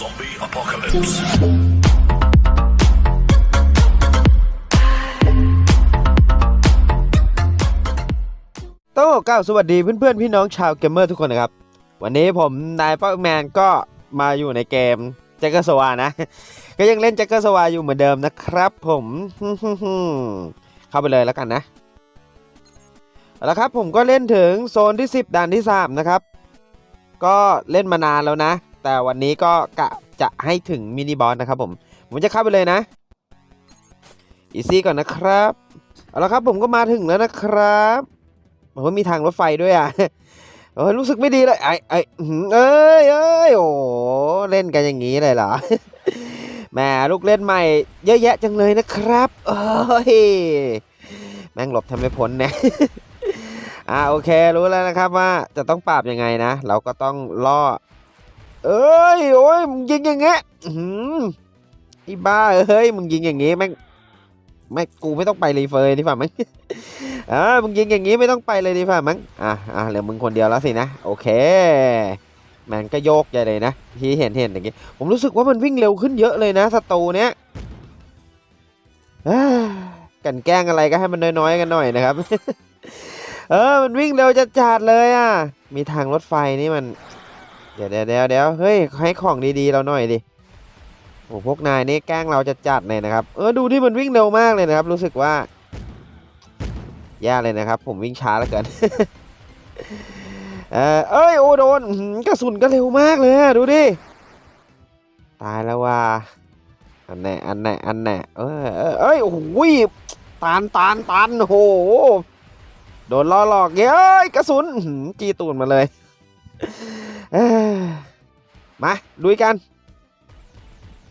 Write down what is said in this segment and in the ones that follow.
Zombie apocalypse. ต้องบอกล่าวสวัสดีเพื่อนๆ พี่น้องชาวเกมเมอร์ทุกคนนะครับ วันนี้ผมนายป้าแมนก็มาอยู่ในเกมแจ็คเกอร์สวานะ ก็ยังเล่นแจ็คเกอร์สวาอยู่เหมือนเดิมนะครับผม เข้าไปเลยแล้วกันนะเอาละครับผมก็เล่นถึงโซนที่ 10ด่านที่ 3 นะครับ ก็เล่นมานานแล้วนะ แต่วันนี้ก็กะจะให้ถึงมินิบอสนะครับผม ผมจะเข้าไปเลยนะอีซี่ก่อนนะครับ เอาละครับผมก็มาถึงแล้วนะครับโอ้ยมีทางรถไฟด้วยอะโอ้ยรู้สึกไม่ดีเลยไอ้ไอ้เอ้ยเอ้ยโอ้เล่นกันอย่างนี้เลยเหรอแหมลูกเล่นใหม่เยอะแยะจังเลยนะครับเอ้ยแม่งหลบทำไม่พ้นเนี่ยอ่าโอเครู้แล้วนะครับว่าจะต้องปราบยังไงนะ เราก็ต้องล่อ เอ้ยโอ้ยมึงยิงอย่างเงี้ยอื้อหือไอ้บ้าเอ้ยมึงยิงอย่างงี้แม่งไม่กูไม่ต้องไปรีเฟอร์ดีกว่ามั้งอ่ามึงยิงอย่างงี้ไม่ต้องไปเลยดีกว่ามั้งอะอะเหลือมึงคนเดียวแล้วสินะโอเคแมนก็โยกใหญ่เลยนะที่เห็นเห็นอย่างงี้ผมรู้สึกว่ามันวิ่งเร็วขึ้นเยอะเลยนะศัตรูเนี้ยอ่ากันแกล้งอะไรก็ให้มันน้อยๆกันหน่อยนะครับ เออมันวิ่งเร็วจะจัดๆเลยอะ มีทางรถไฟนี่มัน ดี๋ยวเดี๋ยวเดี๋ยวเฮ้ยให้ของดีๆเราหน่อยดิโอ้พวกนายนี่แกล้งเราจะจัดเลยนะครับเออดูที่มันวิ่งเร็วมากเลยนะครับ รู้สึกว่าแย่เลยนะครับ ผมวิ่งช้าเหลือเกินเออเอ้ยโอโดนกระสุนก็เร็วมากเลยดูดิตายแล้วว่าอันไหนอันไหนอันไหนเออเอ้ยโอ้โหตานตานตานโอ้โหโดนล่อหลอกเย้ยกระสุนจีตูนมาเลย มาลุยกัน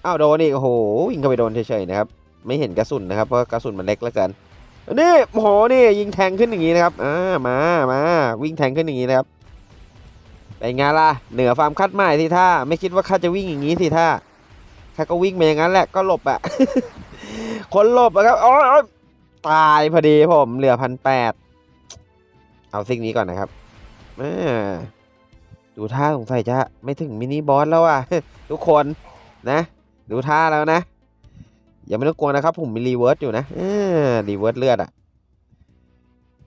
อ้าวโดนอีกโอ้โหวิ่งเข้าไปโดนเฉยๆนะครับ ไม่เห็นกระสุนนะครับเพราะกระสุนมันเล็กเหลือเกินนี่โอ้โหนี่ยิงแทงขึ้นอย่างนี้นะครับอ่ามามาวิ่งแทงขึ้นอย่างนี้นะครับเป็นไงล่ะเหนือความคาดหมายสิท่าไม่คิดว่าข้าจะวิ่งอย่างนี้สิท่าข้าก็วิ่งมาอย่างนั้นแหละก็หลบอะคนหลบอะครับอ้ยโอ๊ยตายพอดีผมเหลือพันแปดเอาสิ่งนี้ก่อนนะครับอ่า ดูท่าสงสัยจะไม่ถึงมินิบอสแล้วอะทุกคนนะ ดูท่าแล้วนะอย่าไม่ต้องกลัวนะครับ ผมมีรีเวิร์สอยู่นะอรีเวิร์สเลือดอะ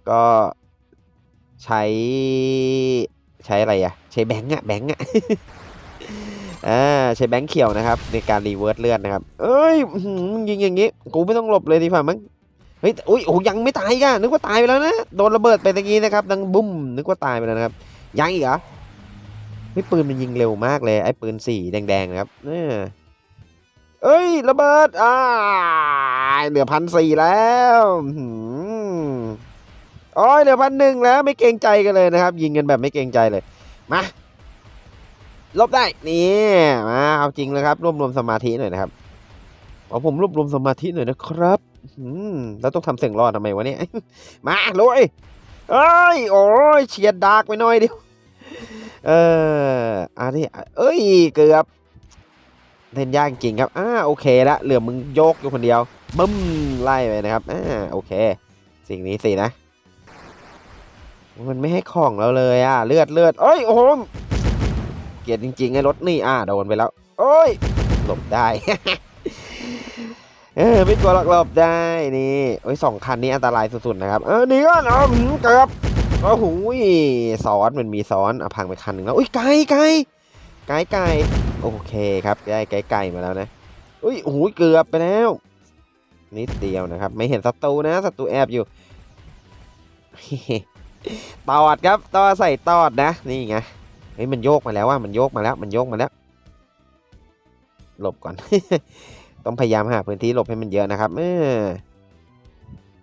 ก็ใช้ใช้อะไรอะ ใช้แบงก์อะแบงก์อะอ่าใช้แบงก์เขียวนะครับ ในการรีเวิร์สเลือดนะครับ เอ้ยมึงยิงอย่างงี้ กูไม่ต้องหลบเลยดีกว่ามั้งเฮ้ยอุ้ยโอ้ยังไม่ตายกันนึกว่าตายไปแล้วนะ โดนระเบิดไปตะกี้นะครับ ดังบุ้มนึกว่าตายไปแล้วนะครับ ยังอีกเหรอ เฮ้ยปืนมันยิงเร็วมากเลย ไอ้ปืนสีแดงๆนะครับเออเอ้ยระเบิดอ่าเหลือพันสี่แล้วอื้อหือโอ้ยเหลือพันหนึ่งแล้วไม่เกรงใจกันเลยนะครับ ยิงกันแบบไม่เกรงใจเลยมาลบได้นี่มาเอาจริงเลยครับรวบรวมสมาธิหน่อยนะครับเอาผมรวบรวมสมาธิหน่อยนะครับแล้วต้องทำเสียงรอดทำไมวะเนี่ยมาลุยเอ้ยโอ้ยเฉียดดากไปหน่อยเดียว เอออันนี้เอ้ยเกือบเล่นยากจริงครับอ่าโอเคละเหลือมึงโยกอยู่คนเดียวบึ้มไล่ไปนะครับอ่าโอเค สิ่งนี้สินะ มันไม่ให้ของเราเลยอะเลือดเลือดเอ้ยโอ้โหเกียดจริงๆไอ้รถนี่อ่าโดนไปแล้วโอ้ยหลบได้เออไม่กลัวหรอกหลบได้นี่โอ้ยสองคันนี้อันตรายสุดๆนะครับ เออหนีก่อนเอาหืมเกือบ โอ้โหซ้อนมันมีซ้อนเอะพังไปคันหนึ่งแล้วอุ้ยไกลไกลไกลไกลโอเคครับได้ไกลๆมาแล้วนะอุ้ยโอ้โหเกือบไปแล้วนิดเดียวนะครับ ไม่เห็นศัตรูนะศัตรูแอบอยู่ตอดครับตอดใส่ตอดนะ นี่ไงเฮ้ยมันโยกมาแล้วว่ามันโยกมาแล้ว มันโยกมาแล้ว หลบก่อน ต้องพยายามหาพื้นที่หลบให้มันเยอะนะครับเออ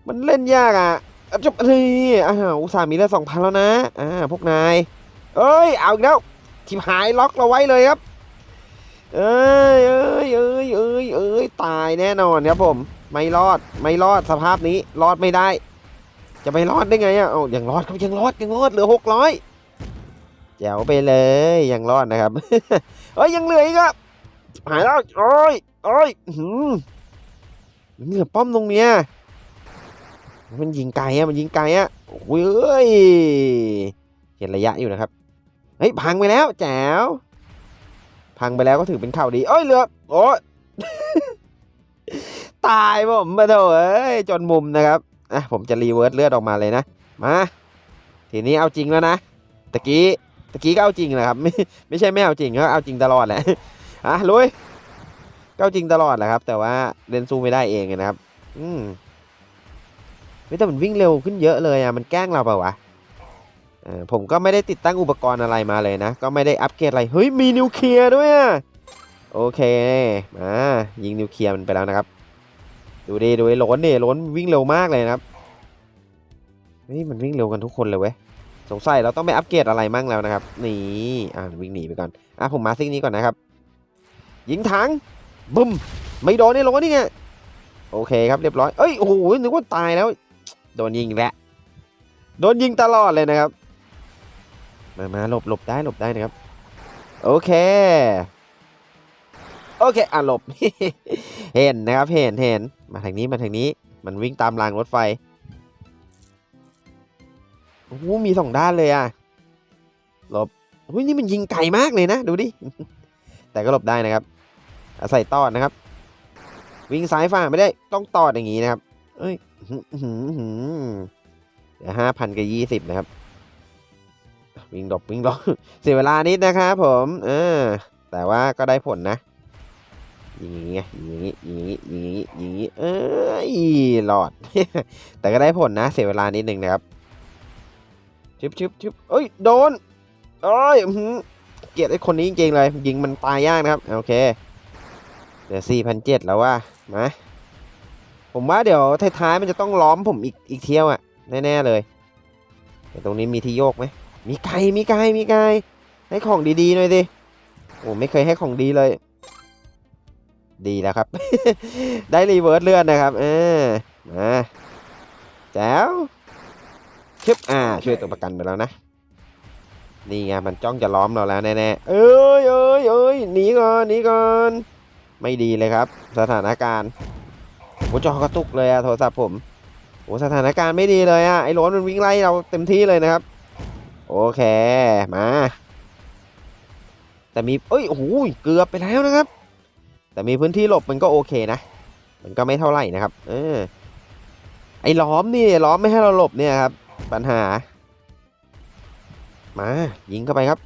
มันเล่นยากอะอะ จบเลยอ้าวอุตส่าห์มีเลือดสองพันแล้วนะ อ่า พวกนาย เอ้ย เอาอีกแล้วทิมหายล็อกเราไว้เลยครับ เอ้ยเอ้ยเอ้ยเอ้ยเอ้ยตายแน่นอนครับผม ไม่รอด ไม่รอด สภาพนี้ รอดไม่ได้ จะไปรอดได้ไงอะเอาอยังรอดครับยังรอด ยังรอด เหลือหกร้อยแจ๋วไปเลย ยังรอดนะครับ เอ้ย ยังเหลืออีกครับ หายแล้ว โอ้ยโอ้ยอื้อหืมเหลือป้อมตรงเนี้ย มันยิงไกลอะมันยิงไกลอะเอ้ยเห็นระยะอยู่นะครับเฮ้ยพังไปแล้วแจ๋วพังไปแล้วก็ถือเป็นข่าวดีเอ้ยเรือโอ้ตายผมมาเถอะเอ้ยจนมุมนะครับอะผมจะรีเวิร์สเลือดออกมาเลยนะมาทีนี้เอาจริงแล้วนะตะกี้ตะกี้ก็เอาจริงนะครับไม่ไม่ใช่ไม่เอาจริงก็เอาจริงตลอดแหละอะลุยก็เอาจริงตลอดแหละครับ แต่ว่าเล่นสู้ไม่ได้เองนะครับ อืม แต่มันวิ่งเร็วขึ้นเยอะเลยอะมันแกล้งเราเปล่าวะผมก็ไม่ได้ติดตั้งอุปกรณ์อะไรมาเลยนะ ก็ไม่ได้อัปเกรดอะไร เฮ้ย มีนิวเคลียร์ด้วยอะ โอเค มา ยิงนิวเคลียร์มันไปแล้วนะครับ ดูดิ ดูไอ้ลนเนี่ยโหลนวิ่งเร็วมากเลยนะครับเฮ้ยมันวิ่งเร็วกันทุกคนเลยเว้ย สงสัยเราต้องไปอัปเกรดอะไรมั่งแล้วนะครับ นี่ อ่าวิ่งหนีไปก่อน อะผมมาซิกนี้ก่อนนะครับ ยิงถังบึ้ม ไม่โดนไอ้โหลนนี่ไง โอเคครับเรียบร้อย เอ้ย โอ้โห นึกว่าตายแล้ว โดนยิงแล้วโดนยิงตลอดเลยนะครับ มามาหลบหลบได้หลบได้นะครับ โอเค โอเค อะหลบ เห็นนะครับ เห็นเห็นมาทางนี้มาทางนี้ มันวิ่งตามรางรถไฟ โอ้โห มีสองด้านเลยอะ หลบเฮ้ยนี่มันยิงไกลมากเลยนะ ดูดิ แต่ก็หลบได้นะครับอาศัยตอดนะครับ วิ่งซ้ายฝ่าไม่ได้ ต้องตอดอย่างนี้นะครับ เอ้ย เดี๋ยวห้าพันกับยี่สิบนะครับ วิ่งหลบวิ่งหลบเสียเวลานิดนะครับผม เออ แต่ว่าก็ได้ผลนะยิงอย่างงี้ยิงอย่างงี้ยิงอย่างงี้ยิงอย่างงี้ยิงอย่างงี้เอ้ยหลอด แต่ก็ได้ผลนะ เสียเวลานิดนึงนะครับชึบชึบชึบเอ้ยโดนเอ้ยหือเกลียดไอ้คนนี้จริงๆเลย ยิงมันตายยากนะครับ โอเค เดี๋ยวสี่พันเจ็ดแล้วว่ามา ผมว่าเดี๋ยวท้ายๆมันจะต้องล้อมผมอีกอีกเที่ยวอะแน่ๆเลยแต่ตรงนี้มีที่โยกไหมมีไก่มีไก่มีไก่ให้ของดีๆหน่อยดิโอ้ไม่เคยให้ของดีเลย ดีแล้วครับ ได้รีเวิร์สเลือดนะครับเออมาแจ๋วชึบอ่าช่วยตัวประกันไปแล้วนะนี่ไงมันจ้องจะล้อมเราแล้วแน่ๆเอ้ยเอ้ยเอ้ยหนีก่อนหนีก่อน ไม่ดีเลยครับ สถานการณ์ โอ้จอกระตุกเลยอะโทรศัพท์ผมโอ้สถานการณ์ไม่ดีเลยอะไอ้โหลนมันวิ่งไล่เราเต็มที่เลยนะครับ โอเคมา แต่มีเอ้ยโอ้โหเกือบไปแล้วนะครับ แต่มีพื้นที่หลบมันก็โอเคนะ มันก็ไม่เท่าไหร่นะครับ เออไอ้ล้อมนี่ล้อมไม่ให้เราหลบเนี่ยครับ ปัญหา มายิงเข้าไปครับ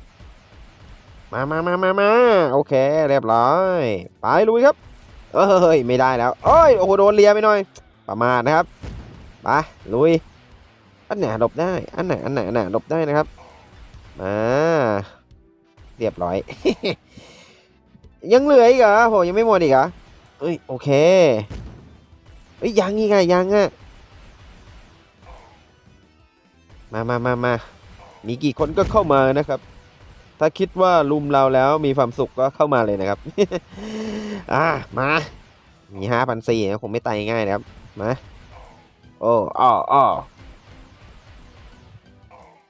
มามามามามาโอเค เรียบร้อย ไปลุยครับ เอ้ยไม่ได้แล้วเอ้ยโอ้โหโดนเลียไปหน่อย ประมาทนะครับไปลุยอันไหนหลบได้อันไหนอันไหนอันไหนหลบได้นะครับมาเรียบร้อย ยังเหลืออีกเหรอโหยังไม่หมดอีกเหรอเอ้ยโอเคเอ้ยยังอีกไงยังอะมามามามามีกี่คนก็เข้ามานะครับ ถ้าคิดว่าลุมเราแล้วมีความสุขก็เข้ามาเลยนะครับ อ่ามา มีห้าพันสี่นะคงไม่ตายง่ายนะครับ มา โอ้อ้ออ้อ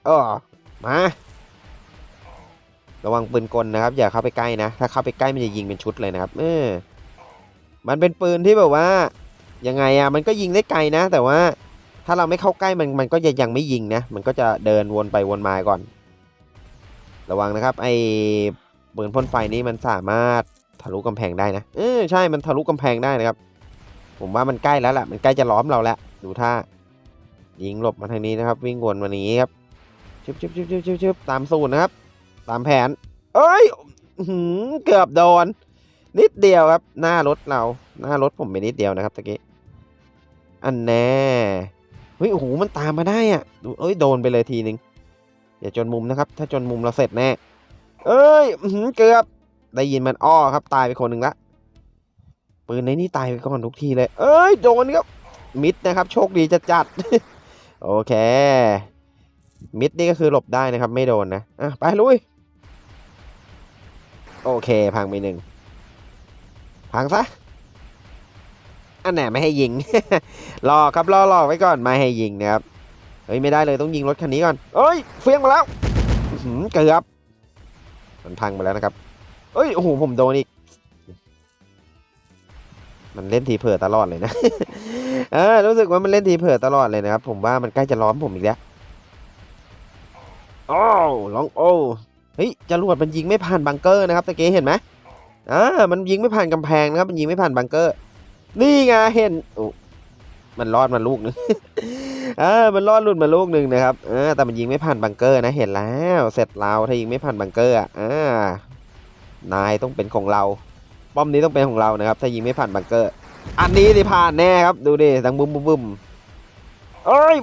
อ้อมา ระวังปืนกลนะครับ อย่าเข้าไปใกล้นะ ถ้าเข้าไปใกล้มันจะยิงเป็นชุดเลยนะครับ เออ มันเป็นปืนที่แบบว่า ยังไงอะมันก็ยิงได้ไกลนะ แต่ว่าถ้าเราไม่เข้าใกล้มันมันก็จะยังไม่ยิงนะ มันก็จะเดินวนไปวนมาก่อน ระวังนะครับ ไอ้ปืนพ่นไฟนี้มันสามารถทะลุกำแพงได้นะ เออใช่มันทะลุกำแพงได้นะครับ ผมว่ามันใกล้แล้วแหละมันใกล้จะล้อมเราแล้ว ดูท่ายิงหลบมาทางนี้นะครับ วิ่งวนมานี้ครับชึบชึบชึบชึบชึบชึบตามสูตรนะครับ ตามแผน เอ้ยหือเกือบโดน นิดเดียวครับ หน้ารถเรา หน้ารถผมไปนิดเดียวนะครับตะกี้อันแน่เฮ้ยโอ้โหมันตามมาได้อะดูเอ้ยโดนไปเลยทีนึง อย่าจนมุมนะครับ ถ้าจนมุมเราเสร็จแน่ เอ้ยเกือบ ได้ยินมันอ้อครับ ตายไปคนหนึ่งละปืนในนี่ตายไปก่อนทุกทีเลย เอ้ยโดนครับมิดนะครับ โชคดีจะจัด โอเค มิดนี่ก็คือหลบได้นะครับ ไม่โดนนะอะไปลุย โอเค พังไปหนึ่งพังซะอันไหนไม่ให้ยิง รอครับรอรอไว้ก่อนไม่ให้ยิงนะครับ เฮ้ยไม่ได้เลยต้องยิงรถคันนี้ก่อนเอ้ยเฟี้ยงมาแล้วเกือบมันพังไปแล้วนะครับเอ้ยโอ้โหผมโดนอีก มันเล่นทีเผื่อตลอดเลยนะเออรู้สึกว่ามันเล่นทีเผื่อตลอดเลยนะครับ ผมว่ามันใกล้จะล้อมผมอีกแล้วโอ้ลองโอ้เฮ้ยจรวดมันยิงไม่ผ่านบังเกอร์นะครับตะเกีเห็นไหมอ่ามันยิงไม่ผ่านกำแพงนะครับ มันยิงไม่ผ่านบังเกอร์ นี่ไงเห็นโอ้มันรอดมาลูกนึง อ่ามันรอดหลุดมาลูกหนึ่งนะครับเออแต่มันยิงไม่ผ่านบังเกอร์นะเห็นแล้ว เสร็จเราถ้ายิงไม่ผ่านบังเกอร์อะอ่านายต้องเป็นของเราป้อมนี้ต้องเป็นของเรานะครับ ถ้ายิงไม่ผ่านบังเกอร์ อันนี้สิผ่านแน่ครับ ดูดิดังบุ้มบุ้มบุ้มเอ้ย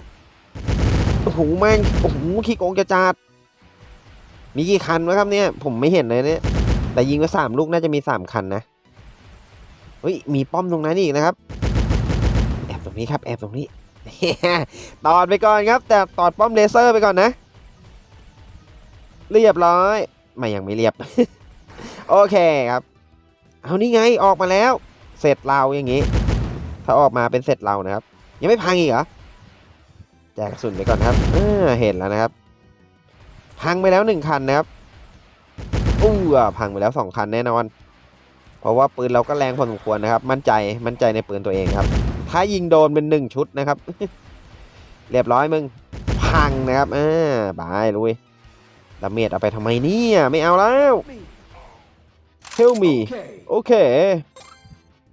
โอ้โหแม่งโอ้โหขี้โกงจะจัดมีกี่คันวะครับเนี่ย ผมไม่เห็นเลยเนี่ยแต่ยิงไปสามลูกน่าจะมีสามคันนะเฮ้ยมีป้อมตรงนั้นอีกนะครับ แอบตรงนี้ครับ แอบตรงนี้ ตอดไปก่อนครับ แต่ตอดป้อมเลเซอร์ไปก่อนนะ เรียบร้อย ไม่ยังไม่เรียบ โอเคครับ เอานี่ไงออกมาแล้ว เสร็จเราอย่างนี้ ถ้าออกมาเป็นเสร็จเรานะครับ ยังไม่พังอีกเหรอแจกสุนไปก่อนครับเออเห็นแล้วนะครับ พังไปแล้วหนึ่งคันนะครับอู้อะพังไปแล้วสองคันแน่นอน เพราะว่าปืนเราก็แรงพอสมควรนะครับ มั่นใจมั่นใจในปืนตัวเองครับ ถ้ายิงโดนเป็นหนึ่งชุดนะครับ เรียบร้อยมึง พังนะครับอ่าบายลุยดาเมจเอาไปทำไมเนี่ยไม่เอาแล้ว Help me โอเค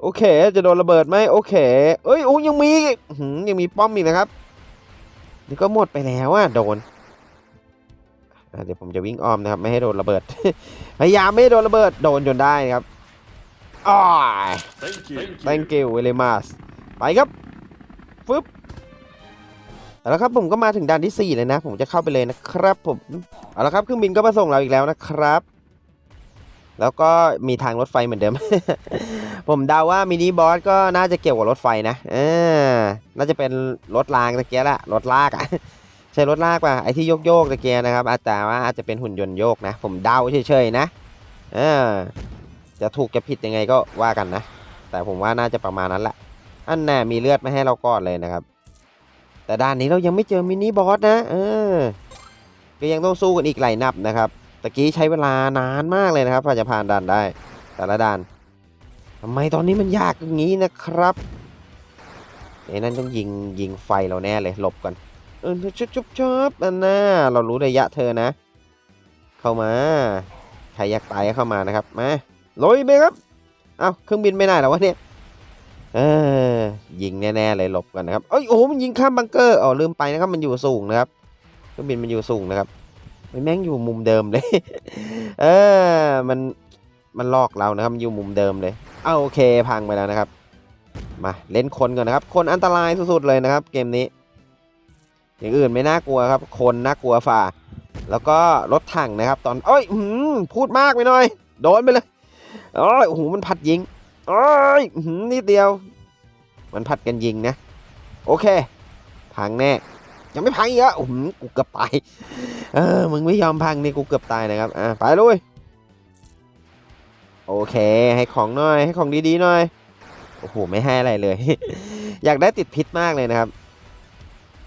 โอเค จะโดนระเบิดไหมโอเค เอ้ยโอ้ยังมีอีกอื้อหือยังมีป้อมอีกนะครับนี่ก็หมดไปแล้วอะโดนอะเดี๋ยวผมจะวิ่งอ้อมนะครับ ไม่ให้โดนระเบิด พยายามไม่ให้โดนระเบิด โดนจนได้นะครับอ้าย Thank you. thank you very much ไปครับฟึบเอาละครับผมก็มาถึงด่านที่ 4 เลยนะ ผมจะเข้าไปเลยนะครับผมเอาละครับเครื่องบินก็มาส่งเราอีกแล้วนะครับ แล้วก็มีทางรถไฟเหมือนเดิม ผมเดาว่ามินิบอสก็น่าจะเกี่ยวกับรถไฟนะเออน่าจะเป็นรถรางตะเกียแหละรถลากอะใช่รถลากป่ะไอที่โยกโยกๆตะเกียนะครับ อาจจะว่าอาจจะเป็นหุ่นยนต์โยกนะ ผมเดาเฉยๆนะเออจะถูกจะผิดยังไงก็ว่ากันนะ แต่ผมว่าน่าจะประมาณนั้นแหละ อันแน่มีเลือดมาให้เราก่อนเลยนะครับ แต่ด้านนี้เรายังไม่เจอมินิบอสนะเออก็ยังต้องสู้กันอีกหลายนับนะครับตะกี้ใช้เวลานานมากเลยนะครับกว่าจะผ่านด่านได้ แต่ละด่านทำไมตอนนี้มันยากอย่างนี้นะครับไอ้นั่นต้องยิงยิงไฟเราแน่เลยหลบก่อนเออชุบชุบชุบอันน่าเรารู้ระยะเธอนะ เข้ามาใครอยากตายก็เข้ามานะครับมาลุยไปครับเอ้าเครื่องบินไม่ได้แล้ววะเนี่ย เออยิงแน่ๆเลยหลบก่อนนะครับเอ้ยโอ้โหมันยิงข้ามบังเกอร์อ๋อลืมไปนะครับมันอยู่สูงนะครับเครื่องบินมันอยู่สูงนะครับมันแม่งอยู่มุมเดิมเลย เออมันมันลอกเรานะครับอยู่มุมเดิมเลยเอาโอเคพังไปแล้วนะครับ มาเล่นคนก่อนนะครับ คนอันตรายสุดๆเลยนะครับ เกมนี้ อย่างอื่นไม่น่ากลัวครับ คนน่ากลัวฝ่า แล้วก็รถถังนะครับ ตอนเอ้ยหือพูดมากไปหน่อย โดนไปเลยโอ้ยโอ้โหมันผัดยิง โอ้ยนิดเดียว มันผัดกันยิงนะ โอเค พังแน่ ยังไม่พังอีกอะโอ้โหกูเกือบตายเออมึงไม่ยอมพังนี่กูเกือบตายนะครับ อะไปลุยโอเค ให้ของหน่อย ให้ของดีๆหน่อย โอ้โห ไม่ให้อะไรเลย อยากได้ติดพิษมากเลยนะครับ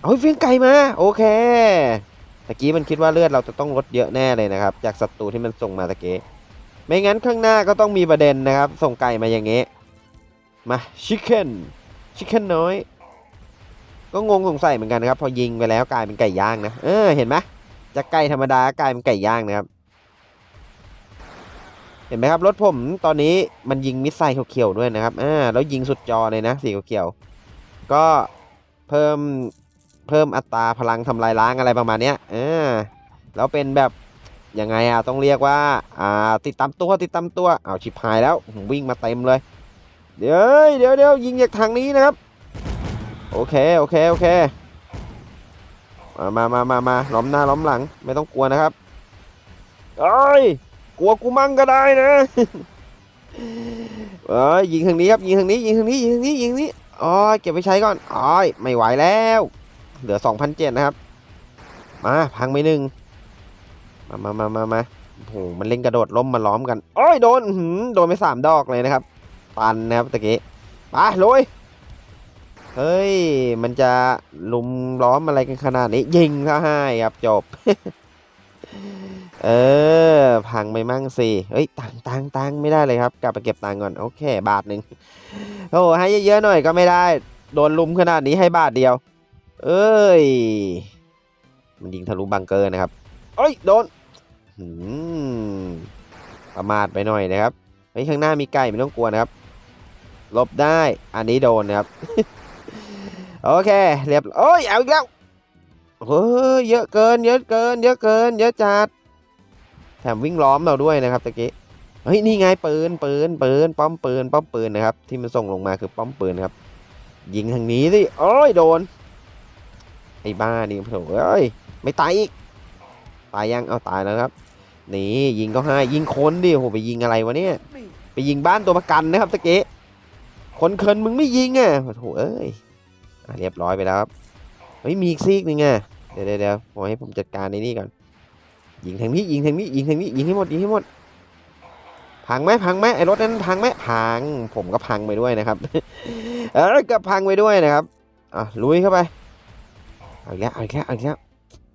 เอาเฟียงไก่มา โอเค ตะกี้มันคิดว่าเลือดเราจะต้องลดเยอะแน่เลยนะครับ จากศัตรูที่มันส่งมาตะกี้ ไม่งั้นข้างหน้าก็ต้องมีประเด็นนะครับ ส่งไก่มาอย่างงี้มาชิคเก้นชิคเก้นน้อย ก็งงสงสัยเหมือนกันนะครับ พอยิงไปแล้วกลายเป็นไก่ย่างนะเออเห็นไหมจากไก่ธรรมดากลายเป็นไก่ย่างนะครับ เห็นไหมครับรถผมตอนนี้มันยิงมิสไซล์เขียวๆด้วยนะครับอ่าแล้วยิงสุดจอเลยนะสีเขียวๆก็เพิ่มเพิ่มอัตราพลังทำลายล้างอะไรประมาณเนี้ยเออแล้วเป็นแบบ ยังไงอะต้องเรียกว่า อ่า ติดตามตัวติดตามตัวเอาชิบหายแล้ววิ่งมาเต็มเลย เดี๋ยวเดี๋ยวเดี๋ยวยิงจากทางนี้นะครับ โอเคโอเคโอเคมามามามาล้อมหน้าล้อมหลังไม่ต้องกลัวนะครับเอ้ยกลัวกูมั่งก็ได้นะเอ้ยยิงทางนี้ครับยิงทางนี้ยิงทางนี้ยิงทางนี้ยิงนี้อ๋อเก็บไปใช้ก่อนอ๋อไม่ไหวแล้ว เหลือ2,007นะครับ มาพังไปหนึ่ง มามามามามาโอ้โหมันเล่นกระโดดล้มมาล้อมกันโอ้ยโดนหือโดนไปสามดอกเลยนะครับ ปันนะครับตะกี้ไปลุยเฮ้ย มันจะลุมล้อมอะไรกันขนาดนี้ ยิงซะให้ครับจบ เออ พังไปมั่งสิเฮ้ย ตังตังตังไม่ได้เลยครับ กลับไปเก็บตังก่อน โอเค บาทหนึ่งโอ้ให้เยอะๆหน่อยก็ไม่ได้ โดนลุมขนาดนี้ให้บาทเดียว เอ้ย มันยิงทะลุบังเกอร์นะครับเอ้ย โดน ประมาทไปหน่อยนะครับเฮ้ข้างหน้ามีไก่ไม่ต้องกลัวนะครับหลบได้ อันนี้โดนนะครับ โอเค เรียบโอ้ย เอาอีกแล้วเฮ้ยเยอะเกิน เยอะเกิน เยอะเกิน เยอะจัด แถมวิ่งล้อมเราด้วยนะครับตะกี้ เฮ้ย นี่ไงปืน ปืน ปืน ป้อมปืน ป้อมปืนนะครับ ที่มันส่งลงมาคือป้อมปืนครับ ยิงทางนี้สิ โอ้ย โดน ไอ้บ้านี่โถเอ้ย ไม่ตายอีก ตายยัง เอาตายแล้วครับ นี่ยิงก็ให้ยิงคนดิโอ้โหไปยิงอะไรวะเนี่ยไปยิงบ้านตัวประกันนะครับตะเกีคนเคินมึงไม่ยิงอะโอ้โหเอ้ยอเรียบร้อยไปแล้วครับเฮ้ยมีอีกซีกหนึ่งอะเดี๋ยวเดี๋ยวเดี๋ยวผมให้ผมจัดการในนี่ก่อนยิงทางนี้ยิงทางนี้ยิงทางนี้ยิงให้หมดยิงให้หมดพังไหมพังไหมไอ้รถนั้นพังไหมพังผมก็พังไปด้วยนะครับเออก็พังไปด้วยนะครับอะลุยเข้าไปเอาอีกแล้วเอาอีกแล้วเอาอีกแล้ว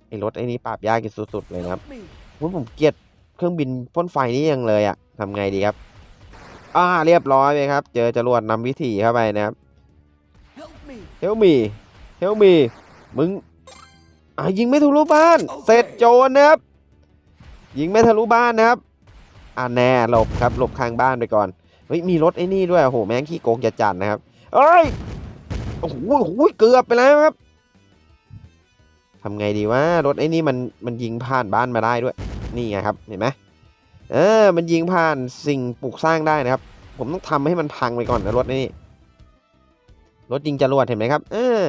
ไอ้รถไอ้นี้ปราบยากที่สุดๆเลยนะครับว่าผมเกลียด เครื่องบินพ่นไฟนี่ยังเลยอะทำไงดีครับอ่าเรียบร้อยไปครับ เจอจรวดนำวิถีเข้าไปนะครับเฮลมีเฮลมีมึงอ่ายิงไม่ทะลุบ้าน เสร็จโจรนะครับ ยิงไม่ทะลุบ้านนะครับ อ่าแน่หลบครับหลบข้างบ้านไปก่อนเฮ้ยมีรถไอ้นี่ด้วยโอ้โหแม่งขี้โกงจะจัดนะครับเอ้ยโอ้โหโอ้โหเกือบไปแล้วครับทำไงดีวะรถไอ้นี่มันมันยิงผ่านบ้านมาได้ด้วย นี่ไงครับเห็นไหมเออ มันยิงผ่านสิ่งปลูกสร้างได้นะครับ ผมต้องทำให้มันพังไปก่อนนะรถนี่รถยิงจรวดเห็นไหมครับ เออ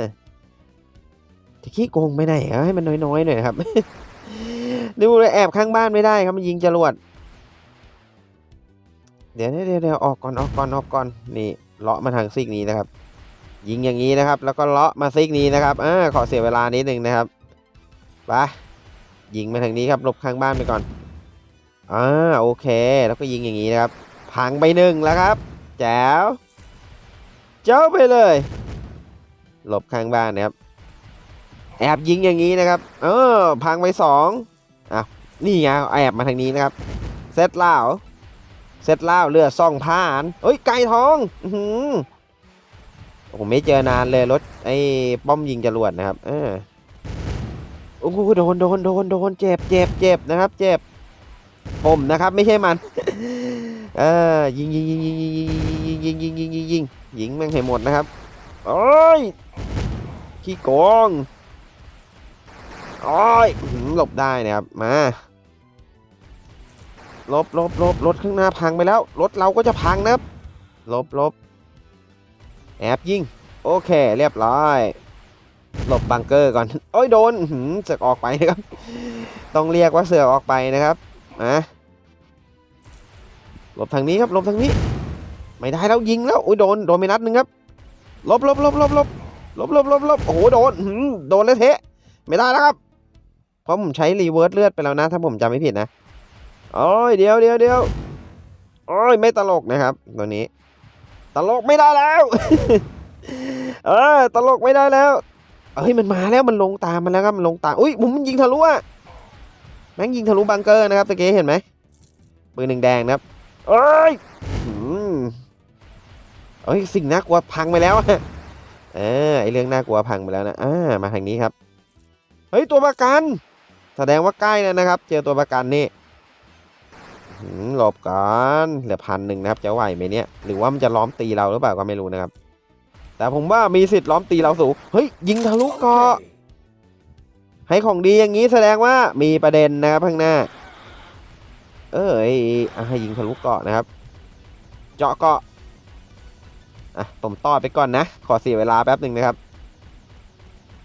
จะขี้โกงไปไหนอะให้มันน้อยๆหน่อยนะครับดูเลยแอบข้างบ้านไม่ได้ครับมันยิงจรวด เดี๋ยวเดี๋ยวเดี๋ยวออกก่อนออกก่อนออกก่อนนี่เลาะมาทางซีกนี้นะครับ ยิงอย่างนี้นะครับ แล้วก็เลาะมาซีกนี้นะครับอ่าขอเสียเวลานิดนึงนะครับไป ยิงมาทางนี้ครับหลบข้างบ้านไปก่อนอ่าโอเค แล้วก็ยิงอย่างนี้นะครับ พังไปหนึ่งแล้วครับแจ๋วเจ้าไปเลยหลบข้างบ้านนะครับ แอบยิงอย่างนี้นะครับ เออพังไปสองอะนี่ไงแอบมาทางนี้นะครับเซตล่าเซตล่าเรือซ่องผ่านเฮ้ยไก่ทองอือผมไม่เจอนานเลยรถไอ้ป้อมยิงจรวดนะครับ เออ โอ้โหโดนโดนโดนโดนเจ็บเจ็บเจ็บนะครับ เจ็บผมนะครับ ไม่ใช่มัน เออยิงยิงยิงยิงยิงยิงยิงยิงยิงยิงยิงยิงแม่งให้หมดนะครับโอ้ยขี้โกงโอ้ยหลบได้นะครับมาลบลบลบรถข้างหน้าพังไปแล้วรถเราก็จะพังนะครับลบลบแอบยิงโอเค เรียบร้อย หลบบังเกอร์ก่อน โอ้ยโดนเสือกออกไปนะครับ ต้องเรียกว่าเสือกออกไปนะครับมาหลบทางนี้ครับหลบทางนี้ ไม่ได้แล้วยิงแล้วโอ้ยโดนโดนไปนัดหนึ่งครับหลบหลบหลบหลบหลบหลบหลบหลบหลบโอ้โหโดนโดนเลยเทะไม่ได้แล้วครับ เพราะผมใช้รีเวิร์สเลือดไปแล้วนะ ถ้าผมจำไม่ผิดนะโอ้ยเดี๋ยวเดี๋ยวเดี๋ยวโอ้ยไม่ตลกนะครับตัวนี้ ตลกไม่ได้แล้ว เออตลกไม่ได้แล้ว เฮ้ยมันมาแล้วมันลงตามมันแล้วครับมันลงตามอุ้ยผมมันยิงทะลุอะแม่งยิงทะลุบังเกอร์นะครับตะกี้เห็นไหมปืนหนึ่งแดงนะครับเอ้ยอืมเอ้ยสิ่งน่ากลัวพังไปแล้วอะเออไอเรื่องน่ากลัวพังไปแล้วนะอ่ามาทางนี้ครับเฮ้ยตัวประกันแสดงว่าใกล้แล้วนะครับ เจอตัวประกันนี่หลบก่อนเหลือพันหนึ่งนะครับจะไหวไหมเนี่ย หรือว่ามันจะล้อมตีเราหรือเปล่าก็ไม่รู้นะครับ แต่ผมว่ามีสิทธิ์ล้อมตีเราสูงเฮ้ยยิงทะลุเกาะให้ของดีอย่างนี้แสดงว่ามีประเด็นนะครับข้างหน้า เออให้ยิงทะลุเกาะนะครับ เจาะเกาะอะผมต่อไปก่อนนะ ขอเสียเวลาแป๊บหนึ่งนะครับ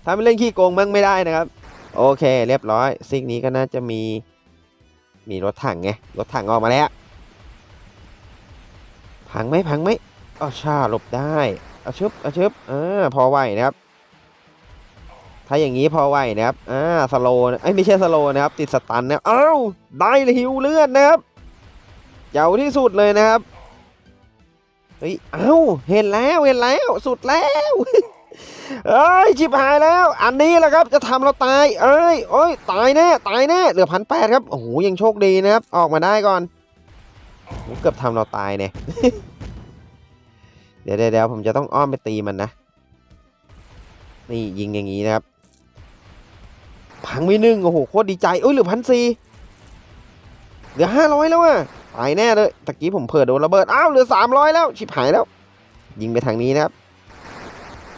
ถ้าไม่เล่นขี้โกงมั่งไม่ได้นะครับ โอเค เรียบร้อยซิกนี้ก็น่าจะมีมีรถถังไงรถถังออกมาแล้ว พังไหมพังไหมอ้าวชาหลบได้ อาชึบอาชึบเออพอไหวนะครับ ถ้าอย่างนี้พอไหวนะครับอ่าสโลว์นะเอ้ยไม่ใช่สโลว์นะครับ ติดสตันนะเอ้าได้เลยฮิวเลือดนะครับเจ๋าที่สุดเลยนะครับเฮ้ยเอ้าเห็นแล้วเห็นแล้วสุดแล้วเอ้ยชิบหายแล้ว อันนี้แหละครับจะทำเราตายเอ้ยโอ้ยตายแน่ตายแน่เหลือพันแปดครับโอ้โหยังโชคดีนะครับ ออกมาได้ก่อนเกือบทำเราตายเนี่ย เดี๋ยวเดี๋ยวผมจะต้องอ้อมไปตีมันนะ นี่ยิงอย่างนี้นะครับ พังไปหนึ่งโอ้โหโคตรดีใจเอ้ยเหลือพันสี่เหลือห้าร้อยแล้วอะตายแน่เลยตะกี้ผมเผลอโดนระเบิด อ้าวเหลือสามร้อยแล้ว ชิบหายแล้ว ยิงไปทางนี้นะครับ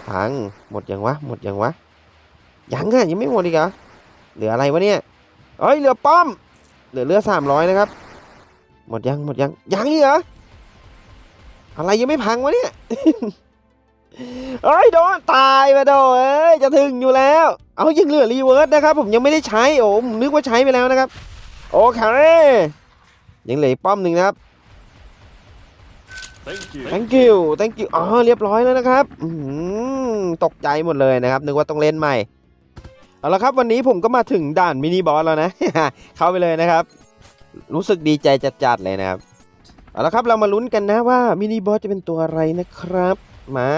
พังหมดยังวะ หมดยังวะ ยังอะยังไม่หมดอีกเหรอเหลืออะไรวะเนี่ยเอ้ยเหลือป้อม เหลือเรือสามร้อยนะครับ หมดยังหมดยังยังอีกเหรอ อะไรยังไม่พังวะเนี่ยเอ้ยโดนตายมาโดนเอ้ยจะถึงอยู่แล้ว เอายังเหลือรีเวิร์สนะครับ ผมยังไม่ได้ใช้โอ้ผมนึกว่าใช้ไปแล้วนะครับ โอเคยังเหลืออีกป้อมหนึ่งนะครับ Thank you. thank you thank you อ๋อเรียบร้อยแล้วนะครับอืมตกใจหมดเลยนะครับ นึกว่าต้องเล่นใหม่เอาละครับวันนี้ผมก็มาถึงด่านมินิบอสแล้วนะ เข้าไปเลยนะครับ รู้สึกดีใจจัดๆเลยนะครับ เอาละครับเรามาลุ้นกันนะว่ามินิบอสจะเป็นตัวอะไรนะครับ มา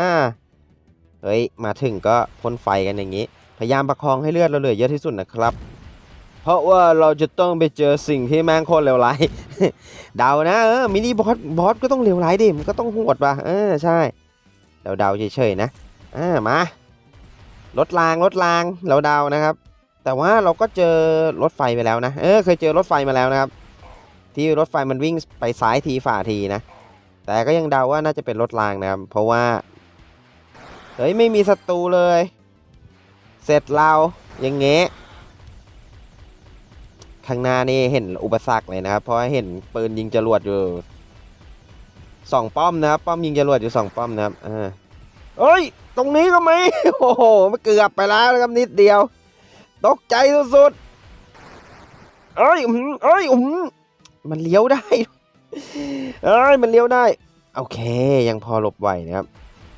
เฮ้ยมาถึงก็พ่นไฟกันอย่างนี้ พยายามประคองให้เลือดเราเหลือเยอะที่สุดนะครับ เพราะว่าเราจะต้องไปเจอสิ่งที่แม่งโคตรเลวร้ายเดานะเออมินิบอสบอสก็ต้องเลวร้ายดิมันก็ต้องโหดป่ะเออใช่เราเดาเฉยๆนะอ่ามาลดรางลดรางเราเดานะครับ แต่ว่าเราก็เจอรถไฟไปแล้วนะเออเคยเจอรถไฟมาแล้วนะครับ ที่รถไฟมันวิ่งไปซ้ายทีฝ่าทีนะ แต่ก็ยังเดาว่าน่าจะเป็นรถรางนะครับ เพราะว่า เฮ้ย ไม่มีศัตรูเลย เสร็จเราอย่างเงี้ยข้างหน้านี่เห็นอุปสรรคเลยนะครับ เพราะเห็นปืนยิงจรวดอยู่สองป้อมนะครับ ป้อมยิงจรวดอยู่สองป้อมนะครับอ่าเอ้ย ตรงนี้ก็มีโอ้โหมันเกือบไปแล้วนะครับนิดเดียว ตกใจสุดๆเอ้ยอื้อหือเอ้ยอื้อหือ มันเลี้ยวได้ เอ้ย มันเลี้ยวได้ โอเค ยังพอหลบไหวนะครับ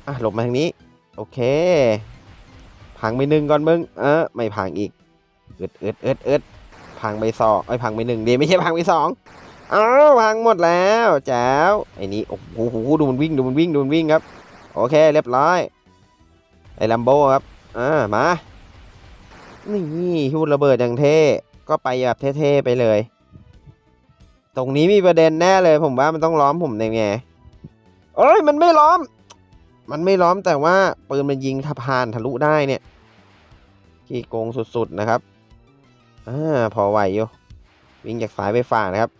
อะ หลบมาทางนี้ โอเค พังไปหนึ่งก่อนมึง เออ ไม่พังอีกเอิดเอิดเอิดเอิดพังไปสองไอ้พังไปหนึ่งดีไม่ใช่พังไปสองอ้าวพังหมดแล้วแจ๋วไอ้นี่โอ้โหดูมันวิ่งดูมันวิ่งดูมันวิ่งครับ โอเค เรียบร้อย ไอ้ลัมโบครับ อ่า มา นี่ฮิวระเบิดอย่างเท่ ก็ไปแบบเท่ๆไปเลย ตรงนี้มีประเด็นแน่เลย ผมว่ามันต้องล้อมผมในไงเอ้ยมันไม่ล้อม มันไม่ล้อมแต่ว่าปืนมันยิงทะพานทะลุได้เนี่ยขี้โกงสุดๆนะครับอ่าพอไหวอยู่วิ่งจากซ้ายไปฝ่านะครับ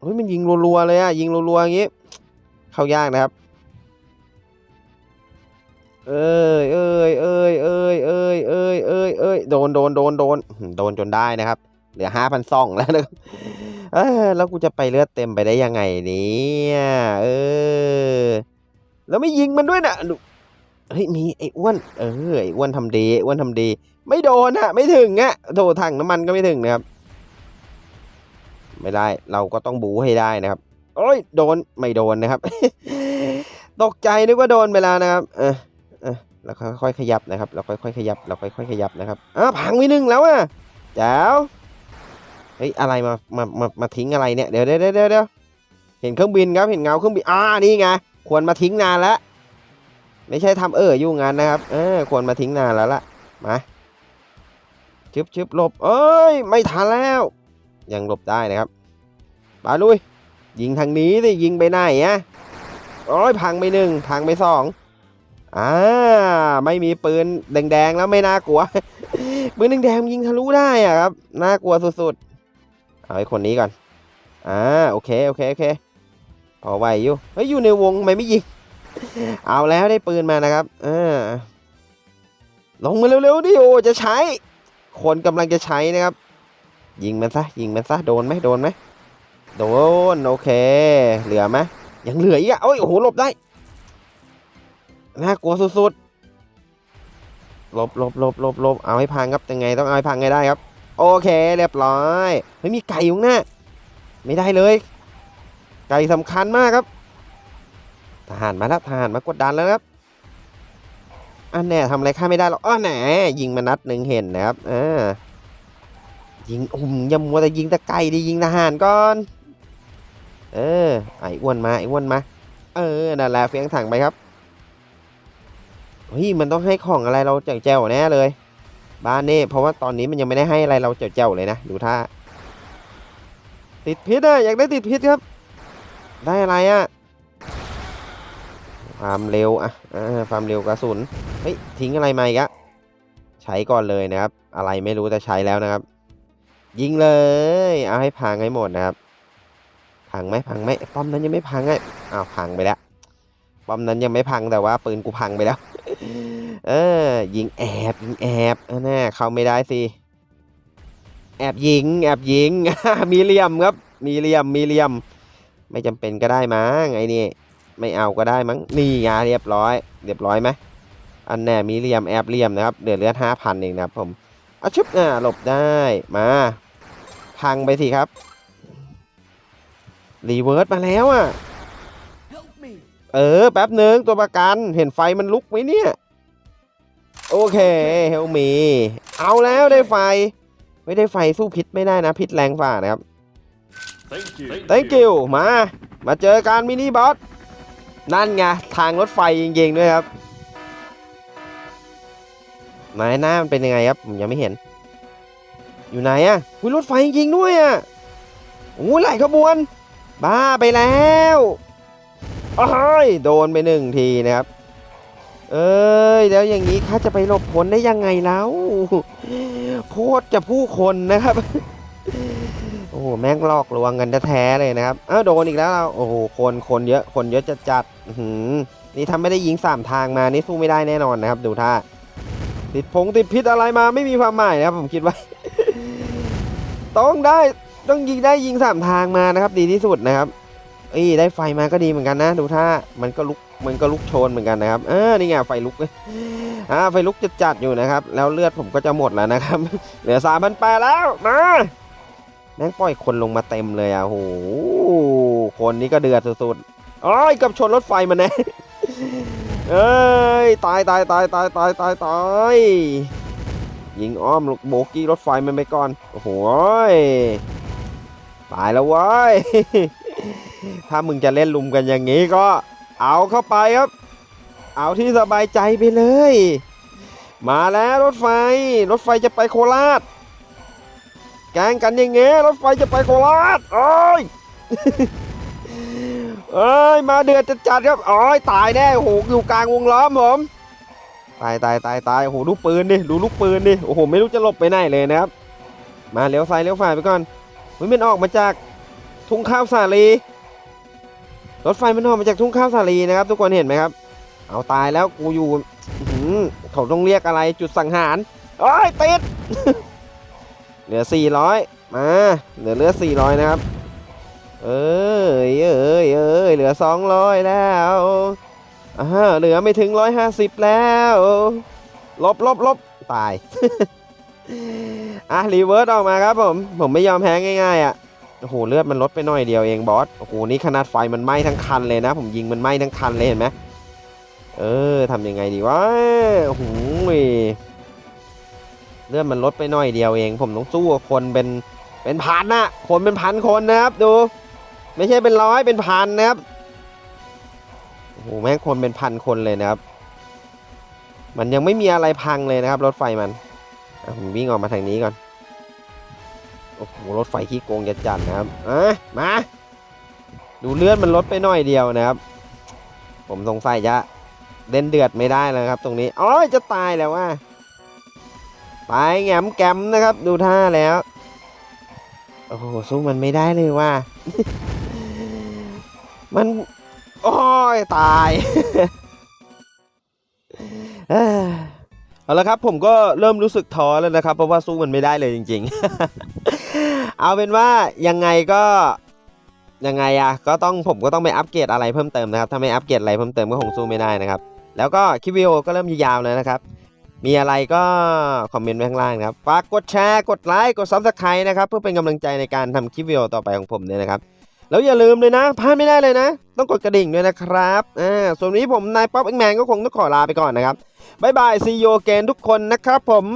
เฮ้ยมันยิงรัวๆเลยอะยิงรัวๆอย่างงี้เข้ายากนะครับ เอ้ยเอ้ยเอ้ยเอ้ยเอ้ยเอ้ยเอ้ยเอ้ยโดนโดนโดนโดนโดนจนได้นะครับ เหลือห้าพันสองแล้วนะครับเออแล้วกูจะไปเลือดเต็มไปได้ยังไงเนี่ยเออ แล้วไม่ยิงมันด้วยนะดูเฮ้ยมีไอ้อ้วนเออไอ้อ้วนทำดีไอ้วนทำดี ไม่โดนอะไม่ถึงอะโถถังน้ำมันก็ไม่ถึงนะครับ ไม่ได้เราก็ต้องบูให้ได้นะครับโอ้ยโดนไม่โดนนะครับ ตกใจนึกว่าโดนไปแล้วนะครับเออเออเราค่อยๆขยับนะครับ เราค่อยๆขยับ เราค่อยๆขยับนะครับอ้าวพังไปหนึ่งแล้วอะแจ๋ว เฮ้ยอะไรมามามามาทิ้งอะไรเนี่ยเดี๋ยวเดี๋ยวเดี๋ยวเดี๋ยวเห็นเครื่องบินครับเห็นเงาเครื่องบินอ่านี่ไงควรมาทิ้งนานแล้วไม่ใช่ทำเอออยู่งานนะครับเออควรมาทิ้งนานแล้วล่ะมาชึบชึบหลบเอ้ยไม่ทันแล้ว ยังหลบได้นะครับไปลุยยิงทางนี้สิยิงไปไหนอะโอ้ยพังไปหนึ่งพังไปสองอ่าไม่มีปืนแดงๆแล้วไม่น่ากลัวปืนแดงๆยิงทะลุได้อะครับน่ากลัวสุดๆ เอาไอ้คนนี้ก่อนอ่าโอเคโอเคโอเคพอไหวอยู่เฮ้ยอยู่ในวงทำไม่ไม่ยิงเอาแล้วได้ปืนมานะครับอ่าลงมาเร็วๆดิโอจะใช้ คนกำลังจะใช้นะครับ ยิงมันซะยิงมันซะโดนไหมโดนไหมโดนโอเค เหลือไหมยังเหลืออีกอะโอ้ยโอ้โหหลบได้น่ากลัวสุดๆหลบหลบหลบหลบหลบเอาให้พังครับยังไงต้องเอาให้พังให้ได้ครับ โอเคเรียบร้อยไม่มีไก่อยู่ข้างหน้า ไม่ได้เลย ไก่สำคัญมากครับ ทหารมาแล้วทหารมากดดันแล้วครับอันแน่ทำอะไรข้าไม่ได้หรอกอ้อแหนยิงมานัดหนึ่งเห็นนะครับอ่ายิงอุ่มยามัวแต่ยิงตะไก่ดิยิงทหารก่อน เออไอ้อ้วนมาไอ้อ้วนมา เออนั่นแหละเฟียงถังไปครับเฮ้ยมันต้องให้ของอะไรเราแจ๋วแน่เลย บ้านนี่เพราะว่าตอนนี้มันยังไม่ได้ให้อะไรเราแจ๋วๆเลยนะ ดูท่า ติดพิษอะอยากได้ติดพิษครับ ได้อะไรอะความเร็วอะอ่าความเร็วกระสุน เฮ้ย ทิ้งอะไรมาอีกอะใช้ก่อนเลยนะครับ อะไรไม่รู้แต่ใช้แล้วนะครับ ยิงเลย เอาให้พังให้หมดนะครับ พังไหมพังไหมป้อมนั้นยังไม่พังไงอ้าวพังไปแล้ว ป้อมนั้นยังไม่พังแต่ว่าปืนกูพังไปแล้ว เออ ยิงแอบยิงแอบเออแน่เข้าไม่ได้สิแอบยิง แอบยิง มีเหลี่ยมครับ มีเหลี่ยม มีเหลี่ยม ไม่จำเป็นก็ได้มั้งไอ้นี่ ไม่เอาก็ได้มั้ง นี่ไงเรียบร้อย เรียบร้อยไหมอันแน่มีเหลี่ยมแอบเหลี่ยมนะครับเดือดเลือดห้าพันเองนะครับผมเอาชุบอ่าหลบได้ มาพังไปสิครับ รีเวิร์สมาแล้วอะ เออ แป๊บหนึ่งตัวประกัน เห็นไฟมันลุกไหมเนี่ย โอเคเฮลมี เอาแล้วได้ไฟ ไม่ได้ไฟสู้พิษไม่ได้นะ พิษแรงฝ่านะครับ Thank you. thank you มา มาเจอการมินิบอส นั่นไง ทางรถไฟจริงๆด้วยครับไหนหน้ามันเป็นยังไงครับ ผมยังไม่เห็น อยู่ไหนอะอุ้ยรถไฟจริงๆด้วยอะโอ้ยหลายขบวน บ้าไปแล้วโอ้ยโดนไปหนึ่งทีนะครับ เอ้ยแล้วอย่างนี้ข้าจะไปหลบพ้นได้ยังไงแล้วโคตรจะผู้คนนะครับ โอ้โหแม่งลอกลวงกันแท้ๆเลยนะครับอ้าวโดนอีกแล้วเราโอ้โหคนคนเยอะคนเยอะจัดจัดหือนี่ถ้าไม่ได้ยิงสามทางมานี่สู้ไม่ได้แน่นอนนะครับ ดูท่าติดพงติดพิษอะไรมาไม่มีความหมายนะครับ ผมคิดว่า ต้องได้ต้องยิงได้ยิงสามทางมานะครับ ดีที่สุดนะครับ เอ้ยได้ไฟมาก็ดีเหมือนกันนะ ดูท่ามันก็ลุกมันก็ลุกโชนเหมือนกันนะครับเออนี่ไงไฟลุกเลยอ่าไฟลุกจัดจัดอยู่นะครับ แล้วเลือดผมก็จะหมดแล้วนะครับ เหลือสามพันแปดแล้วมาแม่งปล่อยคนลงมาเต็มเลยอะโหคนนี้ก็เดือดสุดๆอ้อยกับชนรถไฟมันแน่เอ้ยตายตายตายตายตายตายตายยิงอ้อมลูกโบกี้รถไฟมันไปก่อนโอ้โหยตายแล้วเว้ย ถ้ามึงจะเล่นลุมกันอย่างนี้ก็เอาเข้าไปครับ เอาที่สบายใจไปเลย มาแล้วรถไฟ รถไฟจะไปโคราชแกงกันอย่างเงี้ยรถไฟจะไปโคราชโอ้ยเอ้ยมาเดือดจัดจัดครับโอ้ยตายแน่โอ้โหอยู่กลางวงล้อมผมตายตายตายตายโอ้โหดูกปืนดิดูลูกปืนดิโอ้โหไม่รู้จะหลบไปไหนเลยนะครับ มาเลี้ยวซ้ายเลี้ยวฝ่ายไปก่อนเฮ้ยมันออกมาจากทุ่งข้าวสาลี รถไฟมันออกมาจากทุ่งข้าวสาลีนะครับ ทุกคนเห็นไหมครับ เอาตายแล้วกูอยู่เขาต้องเรียกอะไรจุดสังหารโอ้ยติด เหลือ 400 มา เหลือเหลือ 400 นะครับ เอ้ยเอ้ยเอ้ยเหลือ 200 แล้วอ่าเหลือไม่ถึง 150 แล้ว ลบลบลบตาย อะรีเวิร์สออกมาครับผม ผมไม่ยอมแพ้ง่ายๆอะ โอ้โหเลือดมันลดไปหน่อยเดียวเองบอสโอ้โหนี่ขนาดไฟมันไหม้ทั้งคันเลยนะ ผมยิงมันไหม้ทั้งคันเลยเห็นไหมเออทำยังไงดีวะโอ้โหเลือดมันลดไปหน่อยเดียวเอง ผมต้องสู้กับคนเป็นเป็นพันนะคนเป็นพันคนนะครับดู ไม่ใช่เป็นร้อยเป็นพันนะครับโอ้โหแม่งคนเป็นพันคนเลยนะครับ มันยังไม่มีอะไรพังเลยนะครับ รถไฟมันผมวิ่งออกมาทางนี้ก่อน อ้โหรถไฟขี้โกงจะจัดนะครับอะมาดูเลือดมันลดไปหน่อยเดียวนะครับ ผมสงสัยจะเล่นเดือดไม่ได้แล้วครับ ตรงนี้อ๋อจะตายแล้วว่าไปแงมแกมนะครับ ดูท่าแล้วโอ้โหสู้มันไม่ได้เลยว่ามันโอ้ยตายเอ้ยเอาละครับผมก็เริ่มรู้สึกท้อแล้วนะครับ เพราะว่าสู้มันไม่ได้เลยจริง ๆ เอาเป็นว่ายังไงก็ยังไงอะก็ต้องผมก็ต้องไปอัปเกรดอะไรเพิ่มเติมนะครับถ้าไม่อัปเกรดอะไรเพิ่มเติมก็คงสู้ไม่ได้นะครับ แล้วก็คลิปวิดีโอก็เริ่มยาวๆแล้วนะครับ มีอะไรก็คอมเมนต์ไว้ข้างล่างครับฝากกดแชร์กดไลค์กดซับสไครต์นะครับเพื่อเป็นกำลังใจในการทำคลิปวิดีโอต่อไปของผมเนี่ยนะครับแล้วอย่าลืมเลยนะพลาดไม่ได้เลยนะ ต้องกดกระดิ่งด้วยนะครับอ่าส่วนนี้ผมนายป๊อปเอ็กแมนก็คงต้องขอลาไปก่อนนะครับบ๊ายบายซีโยเกนทุกคนนะครับผม